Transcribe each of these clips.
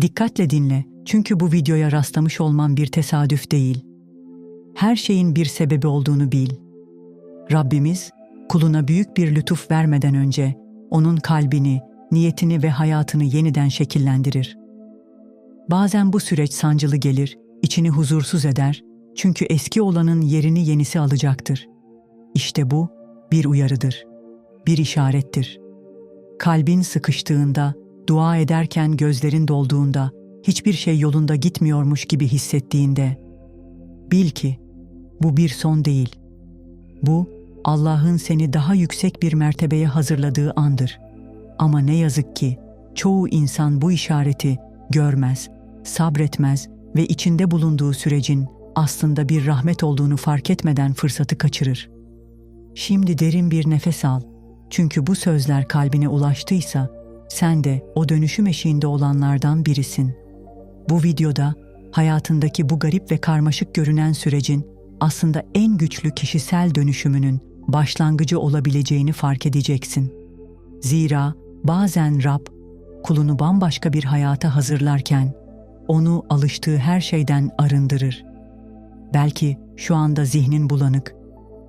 Dikkatle dinle çünkü bu videoya rastlamış olman bir tesadüf değil. Her şeyin bir sebebi olduğunu bil. Rabbimiz kuluna büyük bir lütuf vermeden önce onun kalbini, niyetini ve hayatını yeniden şekillendirir. Bazen bu süreç sancılı gelir, içini huzursuz eder çünkü eski olanın yerini yenisi alacaktır. İşte bu bir uyarıdır, bir işarettir. Kalbin sıkıştığında, dua ederken gözlerin dolduğunda, hiçbir şey yolunda gitmiyormuş gibi hissettiğinde, bil ki bu bir son değil. Bu Allah'ın seni daha yüksek bir mertebeye hazırladığı andır. Ama ne yazık ki çoğu insan bu işareti görmez, sabretmez ve içinde bulunduğu sürecin aslında bir rahmet olduğunu fark etmeden fırsatı kaçırır. Şimdi derin bir nefes al. Çünkü bu sözler kalbine ulaştıysa sen de o dönüşüm eşiğinde olanlardan birisin. Bu videoda hayatındaki bu garip ve karmaşık görünen sürecin aslında en güçlü kişisel dönüşümünün başlangıcı olabileceğini fark edeceksin. Zira bazen Rab kulunu bambaşka bir hayata hazırlarken onu alıştığı her şeyden arındırır. Belki şu anda zihnin bulanık,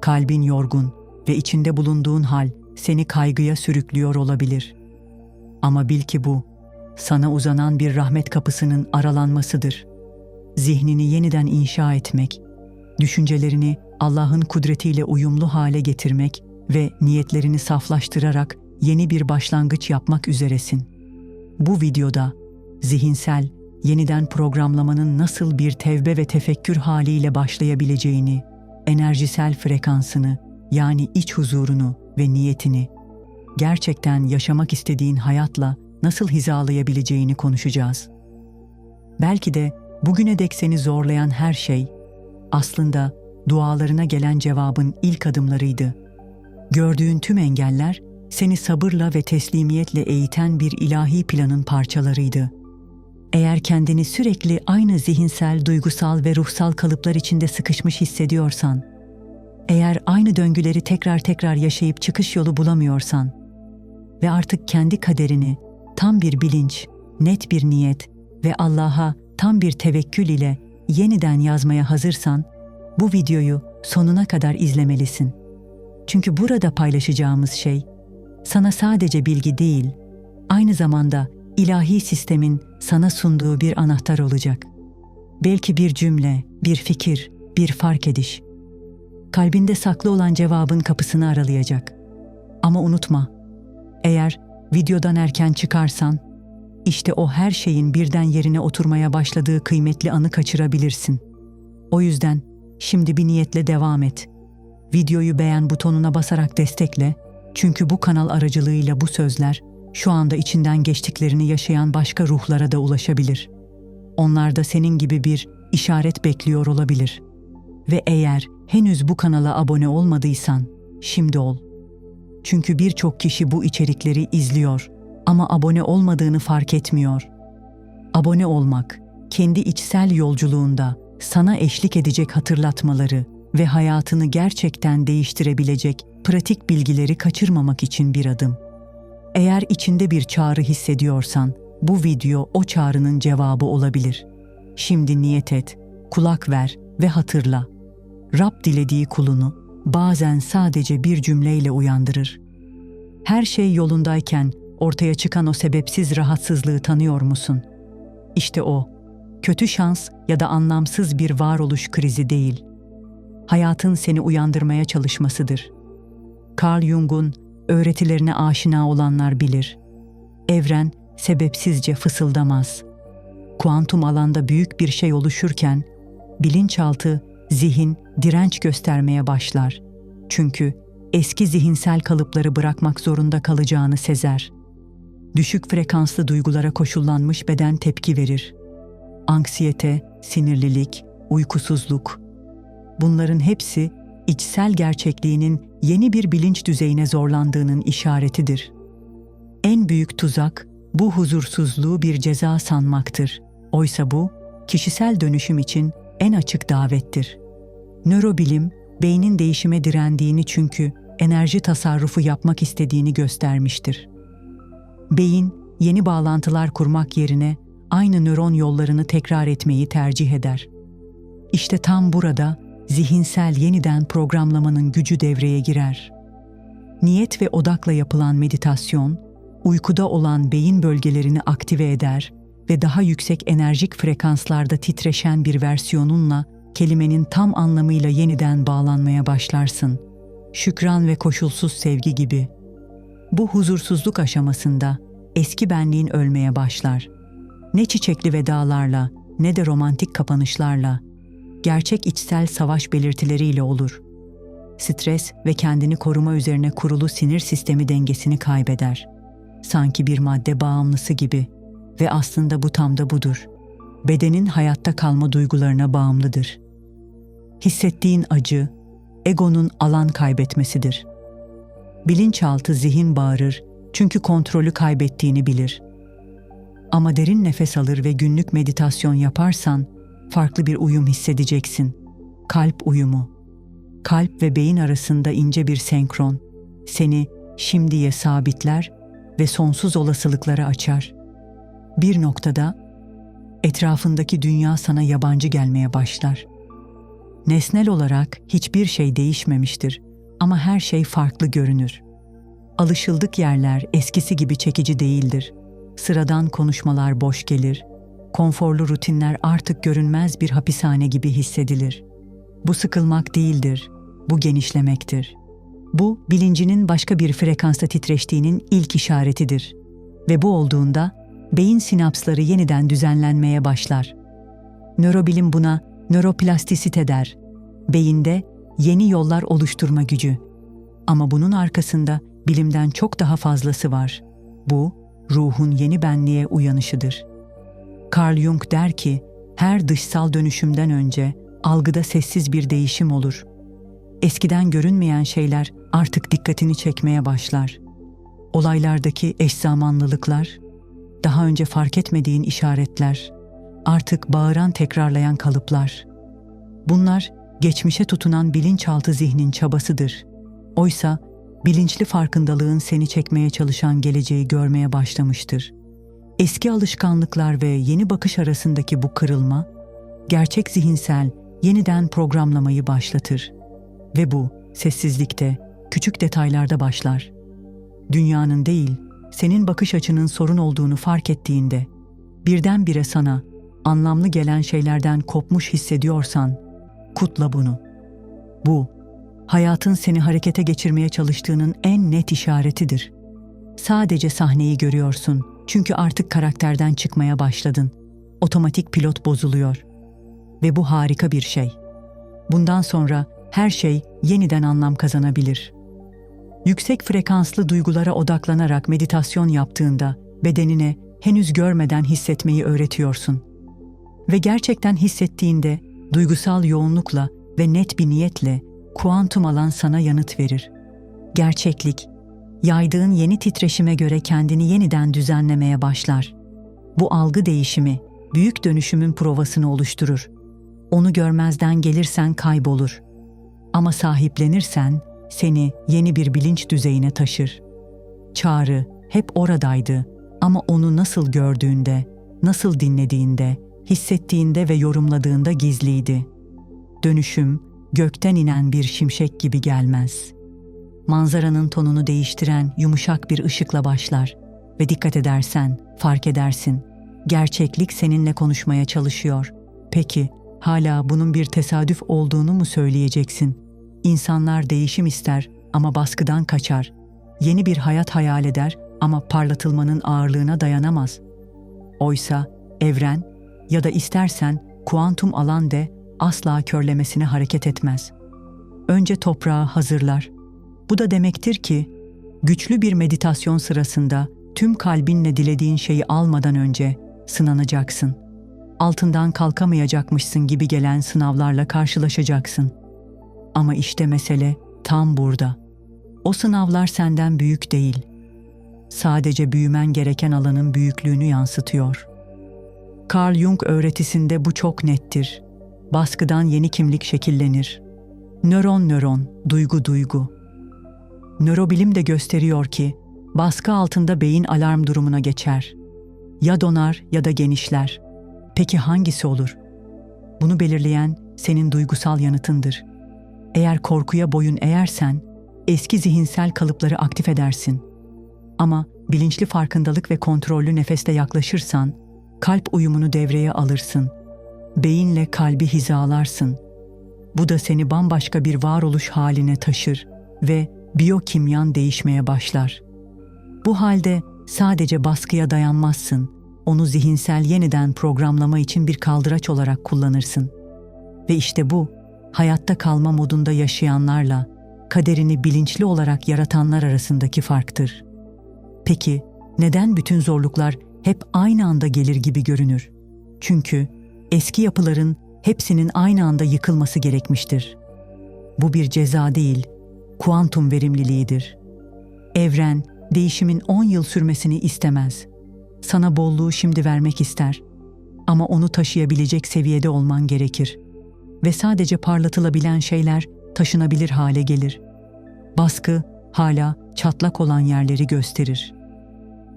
kalbin yorgun ve içinde bulunduğun hal seni kaygıya sürüklüyor olabilir. Ama bil ki bu sana uzanan bir rahmet kapısının aralanmasıdır. Zihnini yeniden inşa etmek, düşüncelerini Allah'ın kudretiyle uyumlu hale getirmek ve niyetlerini saflaştırarak yeni bir başlangıç yapmak üzeresin. Bu videoda zihinsel yeniden programlamanın nasıl bir tevbe ve tefekkür haliyle başlayabileceğini, enerjisel frekansını yani iç huzurunu ve niyetini gerçekten yaşamak istediğin hayatla nasıl hizalayabileceğini konuşacağız. Belki de bugüne dek seni zorlayan her şey aslında dualarına gelen cevabın ilk adımlarıydı. Gördüğün tüm engeller seni sabırla ve teslimiyetle eğiten bir ilahi planın parçalarıydı. Eğer kendini sürekli aynı zihinsel, duygusal ve ruhsal kalıplar içinde sıkışmış hissediyorsan, eğer aynı döngüleri tekrar tekrar yaşayıp çıkış yolu bulamıyorsan ve artık kendi kaderini tam bir bilinç, net bir niyet ve Allah'a tam bir tevekkül ile yeniden yazmaya hazırsan, bu videoyu sonuna kadar izlemelisin. Çünkü burada paylaşacağımız şey sana sadece bilgi değil, aynı zamanda ilahi sistemin sana sunduğu bir anahtar olacak. Belki bir cümle, bir fikir, bir fark ediş. Kalbinde saklı olan cevabın kapısını aralayacak. Ama unutma, eğer videodan erken çıkarsan, işte o her şeyin birden yerine oturmaya başladığı kıymetli anı kaçırabilirsin. O yüzden şimdi bir niyetle devam et. Videoyu beğen butonuna basarak destekle. Çünkü bu kanal aracılığıyla bu sözler şu anda içinden geçtiklerini yaşayan başka ruhlara da ulaşabilir. Onlar da senin gibi bir işaret bekliyor olabilir. Ve eğer henüz bu kanala abone olmadıysan, şimdi ol. Çünkü birçok kişi bu içerikleri izliyor ama abone olmadığını fark etmiyor. Abone olmak, kendi içsel yolculuğunda sana eşlik edecek hatırlatmaları ve hayatını gerçekten değiştirebilecek pratik bilgileri kaçırmamak için bir adım. Eğer içinde bir çağrı hissediyorsan, bu video o çağrının cevabı olabilir. Şimdi niyet et, kulak ver ve hatırla. Rab dilediği kulunu bazen sadece bir cümleyle uyandırır. Her şey yolundayken ortaya çıkan o sebepsiz rahatsızlığı tanıyor musun? İşte o, kötü şans ya da anlamsız bir varoluş krizi değil. Hayatın seni uyandırmaya çalışmasıdır. Carl Jung'un öğretilerine aşina olanlar bilir. Evren sebepsizce fısıldamaz. Kuantum alanda büyük bir şey oluşurken bilinçaltı, zihin direnç göstermeye başlar. Çünkü eski zihinsel kalıpları bırakmak zorunda kalacağını sezer. Düşük frekanslı duygulara koşullanmış beden tepki verir. Anksiyete, sinirlilik, uykusuzluk. Bunların hepsi içsel gerçekliğinin yeni bir bilinç düzeyine zorlandığının işaretidir. En büyük tuzak bu huzursuzluğu bir ceza sanmaktır. Oysa bu kişisel dönüşüm için en açık davettir. Nörobilim beynin değişime direndiğini çünkü enerji tasarrufu yapmak istediğini göstermiştir. Beyin yeni bağlantılar kurmak yerine aynı nöron yollarını tekrar etmeyi tercih eder. İşte tam burada zihinsel yeniden programlamanın gücü devreye girer. Niyet ve odakla yapılan meditasyon, uykuda olan beyin bölgelerini aktive eder ve daha yüksek enerjik frekanslarda titreşen bir versiyonunla kelimenin tam anlamıyla yeniden bağlanmaya başlarsın. Şükran ve koşulsuz sevgi gibi. Bu huzursuzluk aşamasında eski benliğin ölmeye başlar. Ne çiçekli vedalarla ne de romantik kapanışlarla, gerçek içsel savaş belirtileriyle olur. Stres ve kendini koruma üzerine kurulu sinir sistemi dengesini kaybeder. Sanki bir madde bağımlısı gibi ve aslında bu tam da budur. Bedenin hayatta kalma duygularına bağımlıdır. Hissettiğin acı, egonun alan kaybetmesidir. Bilinçaltı zihin bağırır çünkü kontrolü kaybettiğini bilir. Ama derin nefes alır ve günlük meditasyon yaparsan farklı bir uyum hissedeceksin. Kalp uyumu. Kalp ve beyin arasında ince bir senkron seni şimdiye sabitler ve sonsuz olasılıklara açar. Bir noktada etrafındaki dünya sana yabancı gelmeye başlar. Nesnel olarak hiçbir şey değişmemiştir ama her şey farklı görünür. Alışıldık yerler eskisi gibi çekici değildir. Sıradan konuşmalar boş gelir. Konforlu rutinler artık görünmez bir hapishane gibi hissedilir. Bu sıkılmak değildir, bu genişlemektir. Bu bilincinin başka bir frekansta titreştiğinin ilk işaretidir. Ve bu olduğunda beyin sinapsları yeniden düzenlenmeye başlar. Nörobilim buna nöroplastisite der. Beyinde yeni yollar oluşturma gücü. Ama bunun arkasında bilimden çok daha fazlası var. Bu, ruhun yeni benliğe uyanışıdır. Carl Jung der ki, her dışsal dönüşümden önce algıda sessiz bir değişim olur. Eskiden görünmeyen şeyler artık dikkatini çekmeye başlar. Olaylardaki eş zamanlılıklar, daha önce fark etmediğin işaretler, artık bağıran tekrarlayan kalıplar. Bunlar geçmişe tutunan bilinçaltı zihnin çabasıdır. Oysa bilinçli farkındalığın seni çekmeye çalışan geleceği görmeye başlamıştır. Eski alışkanlıklar ve yeni bakış arasındaki bu kırılma, gerçek zihinsel yeniden programlamayı başlatır. Ve bu sessizlikte, küçük detaylarda başlar. Dünyanın değil, senin bakış açının sorun olduğunu fark ettiğinde, birdenbire sana anlamlı gelen şeylerden kopmuş hissediyorsan, kutla bunu. Bu, hayatın seni harekete geçirmeye çalıştığının en net işaretidir. Sadece sahneyi görüyorsun çünkü artık karakterden çıkmaya başladın. Otomatik pilot bozuluyor. Ve bu harika bir şey. Bundan sonra her şey yeniden anlam kazanabilir. Yüksek frekanslı duygulara odaklanarak meditasyon yaptığında bedenine henüz görmeden hissetmeyi öğretiyorsun. Ve gerçekten hissettiğinde duygusal yoğunlukla ve net bir niyetle kuantum alan sana yanıt verir. Gerçeklik, yaydığın yeni titreşime göre kendini yeniden düzenlemeye başlar. Bu algı değişimi, büyük dönüşümün provasını oluşturur. Onu görmezden gelirsen kaybolur. Ama sahiplenirsen seni yeni bir bilinç düzeyine taşır. Çağrı hep oradaydı ama onu nasıl gördüğünde, nasıl dinlediğinde, hissettiğinde ve yorumladığında gizliydi. Dönüşüm gökten inen bir şimşek gibi gelmez. Manzaranın tonunu değiştiren yumuşak bir ışıkla başlar ve dikkat edersen fark edersin. Gerçeklik seninle konuşmaya çalışıyor. Peki hala bunun bir tesadüf olduğunu mu söyleyeceksin? İnsanlar değişim ister ama baskıdan kaçar. Yeni bir hayat hayal eder ama parlatılmanın ağırlığına dayanamaz. Oysa evren ya da istersen kuantum alan de asla körlemesine hareket etmez. Önce toprağı hazırlar. Bu da demektir ki güçlü bir meditasyon sırasında tüm kalbinle dilediğin şeyi almadan önce sınanacaksın. Altından kalkamayacakmışsın gibi gelen sınavlarla karşılaşacaksın. Ama işte mesele tam burada. O sınavlar senden büyük değil. Sadece büyümen gereken alanın büyüklüğünü yansıtıyor. Carl Jung öğretisinde bu çok nettir. Baskıdan yeni kimlik şekillenir. Nöron nöron, duygu duygu. Nörobilim de gösteriyor ki baskı altında beyin alarm durumuna geçer. ya donar ya da genişler. Peki hangisi olur? Bunu belirleyen senin duygusal yanıtındır. Eğer korkuya boyun eğersen, eski zihinsel kalıpları aktif edersin. Ama bilinçli farkındalık ve kontrollü nefeste yaklaşırsan, kalp uyumunu devreye alırsın. Beyinle kalbi hizalarsın. Bu da seni bambaşka bir varoluş haline taşır ve biyokimyan değişmeye başlar. Bu halde sadece baskıya dayanmazsın. Onu zihinsel yeniden programlama için bir kaldıraç olarak kullanırsın. Ve işte bu, hayatta kalma modunda yaşayanlarla kaderini bilinçli olarak yaratanlar arasındaki farktır. Peki neden bütün zorluklar hep aynı anda gelir gibi görünür? Çünkü eski yapıların hepsinin aynı anda yıkılması gerekmiştir. Bu bir ceza değil, kuantum verimliliğidir. Evren değişimin 10 yıl sürmesini istemez. Sana bolluğu şimdi vermek ister. Ama onu taşıyabilecek seviyede olman gerekir. Ve sadece parlatılabilen şeyler taşınabilir hale gelir. Baskı hala çatlak olan yerleri gösterir.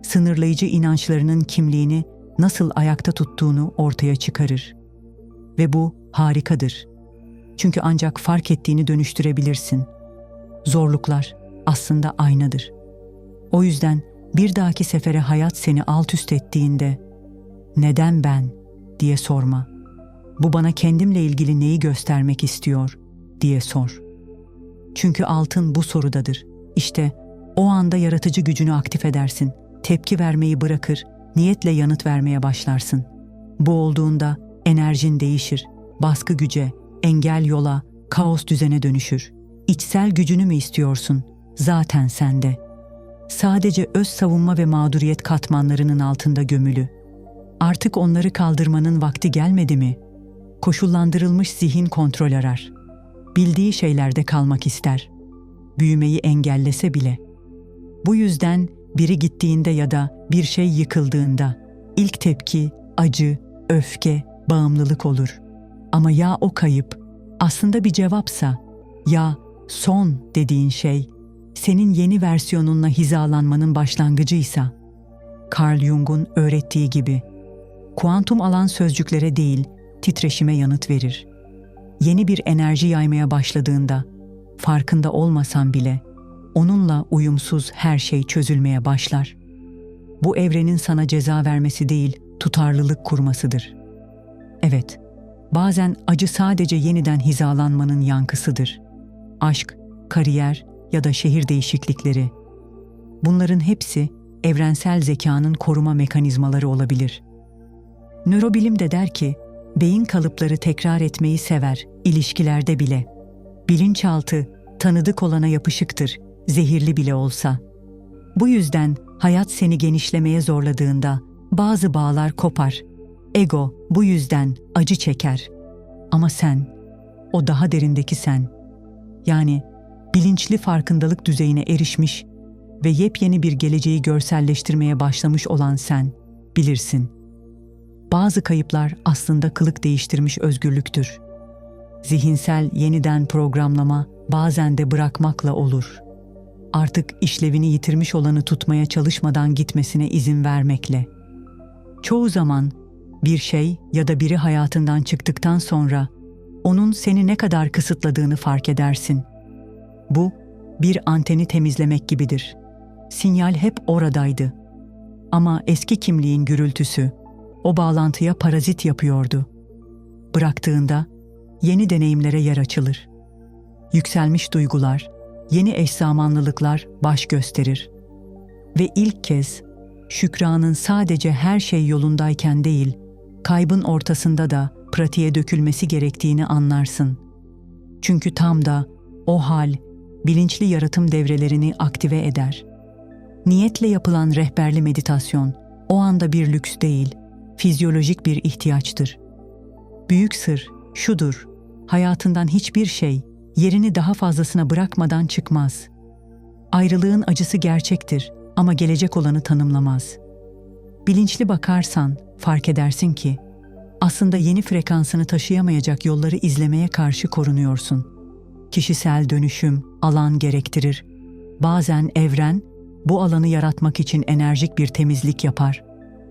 Sınırlayıcı inançlarının kimliğini nasıl ayakta tuttuğunu ortaya çıkarır. Ve bu harikadır. Çünkü ancak fark ettiğini dönüştürebilirsin. Zorluklar aslında aynadır. O yüzden bir dahaki sefere hayat seni alt üst ettiğinde neden ben diye sorma. Bu bana kendimle ilgili neyi göstermek istiyor diye sor. Çünkü altın bu sorudadır. İşte o anda yaratıcı gücünü aktif edersin. Tepki vermeyi bırakır, niyetle yanıt vermeye başlarsın. Bu olduğunda enerjin değişir. Baskı güce, engel yola, kaos düzene dönüşür. İçsel gücünü mü istiyorsun? Zaten sende. Sadece öz savunma ve mağduriyet katmanlarının altında gömülü. Artık onları kaldırmanın vakti gelmedi mi? Koşullandırılmış zihin kontrol arar. Bildiği şeylerde kalmak ister. Büyümeyi engellese bile. Bu yüzden biri gittiğinde ya da bir şey yıkıldığında ilk tepki acı, öfke, bağımlılık olur. Ama ya o kayıp aslında bir cevapsa, ya son dediğin şey senin yeni versiyonunla hizalanmanın başlangıcıysa, Carl Jung'un öğrettiği gibi, kuantum alan sözcüklere değil, titreşime yanıt verir. Yeni bir enerji yaymaya başladığında, farkında olmasan bile, onunla uyumsuz her şey çözülmeye başlar. Bu evrenin sana ceza vermesi değil, tutarlılık kurmasıdır. Evet, bazen acı sadece yeniden hizalanmanın yankısıdır. Aşk, kariyer ya da şehir değişiklikleri. Bunların hepsi evrensel zekanın koruma mekanizmaları olabilir. Nörobilim de der ki, beyin kalıpları tekrar etmeyi sever, ilişkilerde bile. Bilinçaltı, tanıdık olana yapışıktır, zehirli bile olsa. Bu yüzden hayat seni genişlemeye zorladığında bazı bağlar kopar. Ego bu yüzden acı çeker. Ama sen, o daha derindeki sen, yani bilinçli farkındalık düzeyine erişmiş ve yepyeni bir geleceği görselleştirmeye başlamış olan sen, bilirsin. Bazı kayıplar aslında kılık değiştirmiş özgürlüktür. Zihinsel yeniden programlama bazen de bırakmakla olur. Artık işlevini yitirmiş olanı tutmaya çalışmadan gitmesine izin vermekle. Çoğu zaman bir şey ya da biri hayatından çıktıktan sonra onun seni ne kadar kısıtladığını fark edersin. Bu bir anteni temizlemek gibidir. Sinyal hep oradaydı. Ama eski kimliğin gürültüsü o bağlantıya parazit yapıyordu. Bıraktığında yeni deneyimlere yer açılır. Yükselmiş duygular, yeni eş zamanlılıklar baş gösterir. Ve ilk kez şükranın sadece her şey yolundayken değil, kaybın ortasında da pratiğe dökülmesi gerektiğini anlarsın. Çünkü tam da o hal bilinçli yaratım devrelerini aktive eder. Niyetle yapılan rehberli meditasyon o anda bir lüks değil, fizyolojik bir ihtiyaçtır. Büyük sır şudur, hayatından hiçbir şey yerini daha fazlasına bırakmadan çıkmaz. Ayrılığın acısı gerçektir ama gelecek olanı tanımlamaz. Bilinçli bakarsan fark edersin ki aslında yeni frekansını taşıyamayacak yolları izlemeye karşı korunuyorsun. Kişisel dönüşüm alan gerektirir. Bazen evren bu alanı yaratmak için enerjik bir temizlik yapar.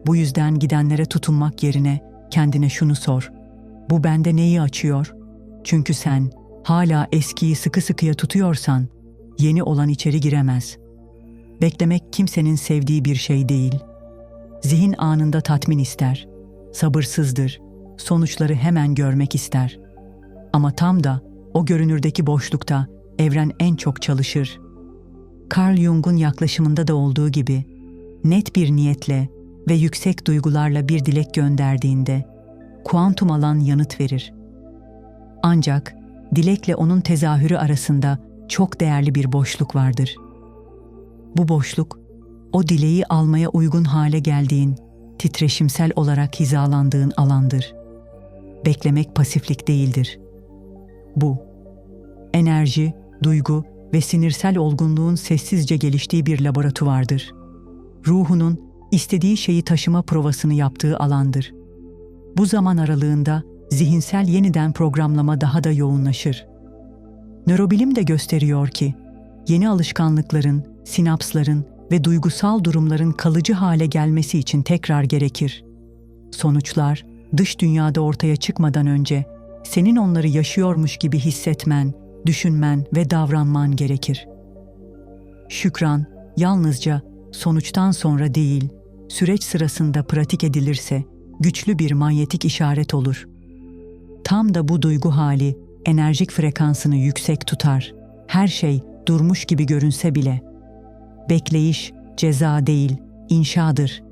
Bu yüzden gidenlere tutunmak yerine kendine şunu sor. Bu bende neyi açıyor? Çünkü sen hala eskiyi sıkı sıkıya tutuyorsan yeni olan içeri giremez. Beklemek kimsenin sevdiği bir şey değil. Zihin anında tatmin ister. Sabırsızdır. Sonuçları hemen görmek ister. Ama tam da o görünürdeki boşlukta evren en çok çalışır. Carl Jung'un yaklaşımında da olduğu gibi net bir niyetle ve yüksek duygularla bir dilek gönderdiğinde kuantum alan yanıt verir. Ancak dilekle onun tezahürü arasında çok değerli bir boşluk vardır. Bu boşluk, o dileği almaya uygun hale geldiğin, titreşimsel olarak hizalandığın alandır. Beklemek pasiflik değildir. Bu, enerji, duygu ve sinirsel olgunluğun sessizce geliştiği bir laboratuvardır. Ruhunun istediği şeyi taşıma provasını yaptığı alandır. Bu zaman aralığında zihinsel yeniden programlama daha da yoğunlaşır. Nörobilim de gösteriyor ki yeni alışkanlıkların, sinapsların ve duygusal durumların kalıcı hale gelmesi için tekrar gerekir. Sonuçlar dış dünyada ortaya çıkmadan önce senin onları yaşıyormuş gibi hissetmen, düşünmen ve davranman gerekir. Şükran yalnızca sonuçtan sonra değil, süreç sırasında pratik edilirse güçlü bir manyetik işaret olur. Tam da bu duygu hali enerjik frekansını yüksek tutar. Her şey durmuş gibi görünse bile. Bekleyiş ceza değil, inşadır.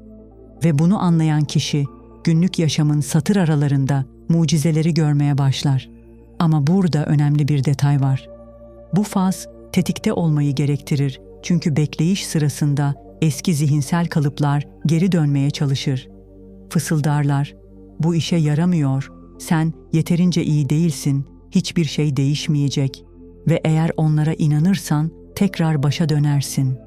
Ve bunu anlayan kişi günlük yaşamın satır aralarında mucizeleri görmeye başlar. Ama burada önemli bir detay var. Bu faz tetikte olmayı gerektirir çünkü bekleyiş sırasında eski zihinsel kalıplar geri dönmeye çalışır. Fısıldarlar, bu işe yaramıyor, sen yeterince iyi değilsin, hiçbir şey değişmeyecek ve eğer onlara inanırsan tekrar başa dönersin.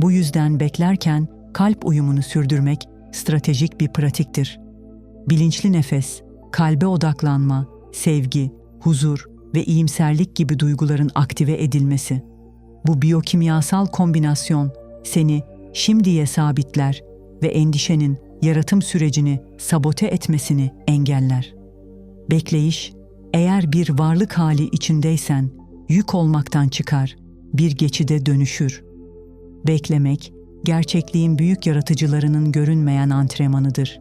Bu yüzden beklerken kalp uyumunu sürdürmek stratejik bir pratiktir. Bilinçli nefes, kalbe odaklanma, sevgi, huzur ve iyimserlik gibi duyguların aktive edilmesi. Bu biyokimyasal kombinasyon seni şimdiye sabitler ve endişenin yaratım sürecini sabote etmesini engeller. Bekleyiş, eğer bir varlık hali içindeysen yük olmaktan çıkar, bir geçide dönüşür. Beklemek, gerçekliğin büyük yaratıcılarının görünmeyen antrenmanıdır.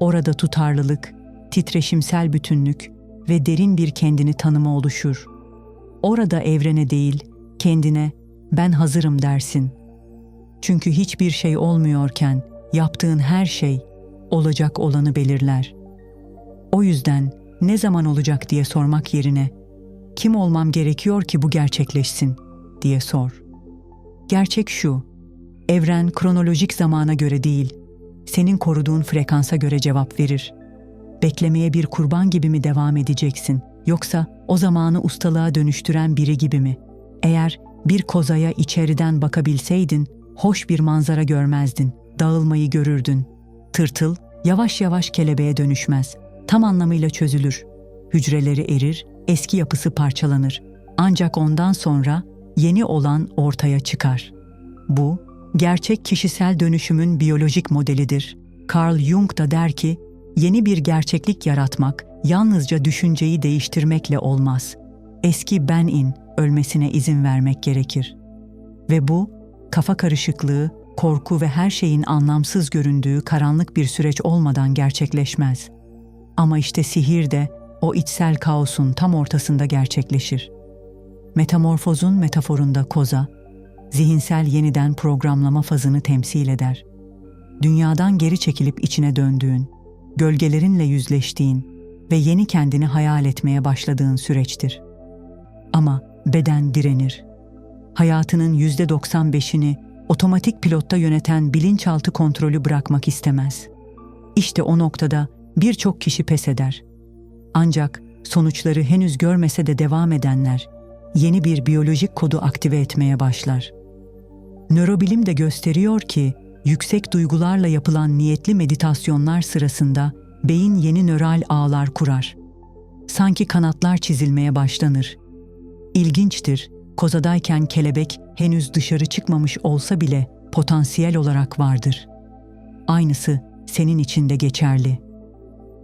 Orada tutarlılık, titreşimsel bütünlük ve derin bir kendini tanıma oluşur. Orada evrene değil, kendine ben hazırım dersin. Çünkü hiçbir şey olmuyorken yaptığın her şey olacak olanı belirler. O yüzden ne zaman olacak diye sormak yerine kim olmam gerekiyor ki bu gerçekleşsin diye sor. Gerçek şu, evren kronolojik zamana göre değil, senin koruduğun frekansa göre cevap verir. Beklemeye bir kurban gibi mi devam edeceksin yoksa o zamanı ustalığa dönüştüren biri gibi mi? Eğer bir kozaya içeriden bakabilseydin hoş bir manzara görmezdin, dağılmayı görürdün. Tırtıl yavaş yavaş kelebeğe dönüşmez, tam anlamıyla çözülür. Hücreleri erir, eski yapısı parçalanır. Ancak ondan sonra yeni olan ortaya çıkar. Bu, gerçek kişisel dönüşümün biyolojik modelidir. Carl Jung da der ki, yeni bir gerçeklik yaratmak yalnızca düşünceyi değiştirmekle olmaz. Eski benin ölmesine izin vermek gerekir. Ve bu, kafa karışıklığı, korku ve her şeyin anlamsız göründüğü karanlık bir süreç olmadan gerçekleşmez. Ama işte sihir de o içsel kaosun tam ortasında gerçekleşir. Metamorfozun metaforunda koza, zihinsel yeniden programlama fazını temsil eder. Dünyadan geri çekilip içine döndüğün, gölgelerinle yüzleştiğin ve yeni kendini hayal etmeye başladığın süreçtir. Ama beden direnir. Hayatının yüzde 95'ini otomatik pilotta yöneten bilinçaltı kontrolü bırakmak istemez. İşte o noktada birçok kişi pes eder. Ancak sonuçları henüz görmese de devam edenler yeni bir biyolojik kodu aktive etmeye başlar. Nörobilim de gösteriyor ki yüksek duygularla yapılan niyetli meditasyonlar sırasında beyin yeni nöral ağlar kurar. Sanki kanatlar çizilmeye başlanır. İlginçtir, kozadayken kelebek henüz dışarı çıkmamış olsa bile potansiyel olarak vardır. aynısı senin için de geçerli.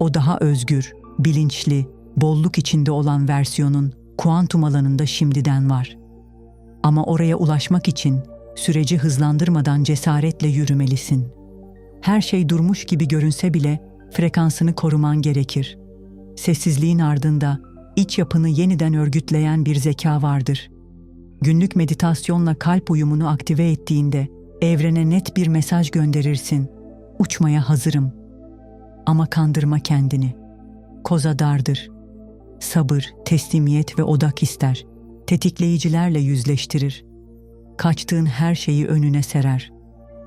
O daha özgür, bilinçli, bolluk içinde olan versiyonun kuantum alanında şimdiden var. Ama oraya ulaşmak için süreci hızlandırmadan cesaretle yürümelisin. Her şey durmuş gibi görünse bile frekansını koruman gerekir. Sessizliğin ardında iç yapını yeniden örgütleyen bir zeka vardır. Günlük meditasyonla kalp uyumunu aktive ettiğinde evrene net bir mesaj gönderirsin. Uçmaya hazırım. Ama kandırma kendini. Koza dardır. Sabır, teslimiyet ve odak ister. Tetikleyicilerle yüzleştirir. Kaçtığın her şeyi önüne serer.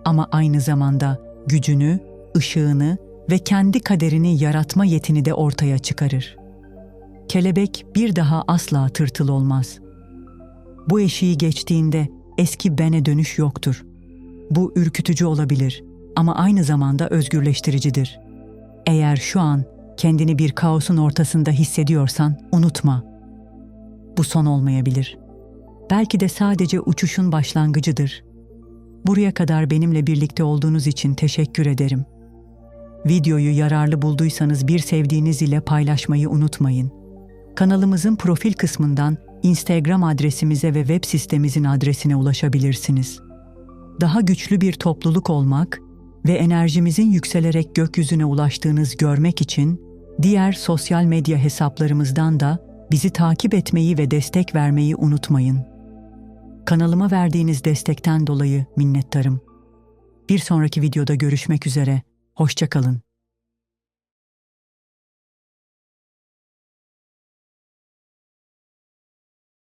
Ama aynı zamanda gücünü, ışığını ve kendi kaderini yaratma yetini de ortaya çıkarır. Kelebek bir daha asla tırtıl olmaz. Bu eşiği geçtiğinde eski bene dönüş yoktur. Bu ürkütücü olabilir ama aynı zamanda özgürleştiricidir. Eğer şu an kendini bir kaosun ortasında hissediyorsan unutma. Bu son olmayabilir. Belki de sadece uçuşun başlangıcıdır. Buraya kadar benimle birlikte olduğunuz için teşekkür ederim. Videoyu yararlı bulduysanız bir sevdiğiniz ile paylaşmayı unutmayın. Kanalımızın profil kısmından Instagram adresimize ve web sitemizin adresine ulaşabilirsiniz. Daha güçlü bir topluluk olmak ve enerjimizin yükselerek gökyüzüne ulaştığınız görmek için diğer sosyal medya hesaplarımızdan da bizi takip etmeyi ve destek vermeyi unutmayın. Kanalıma verdiğiniz destekten dolayı minnettarım. Bir sonraki videoda görüşmek üzere. Hoşçakalın.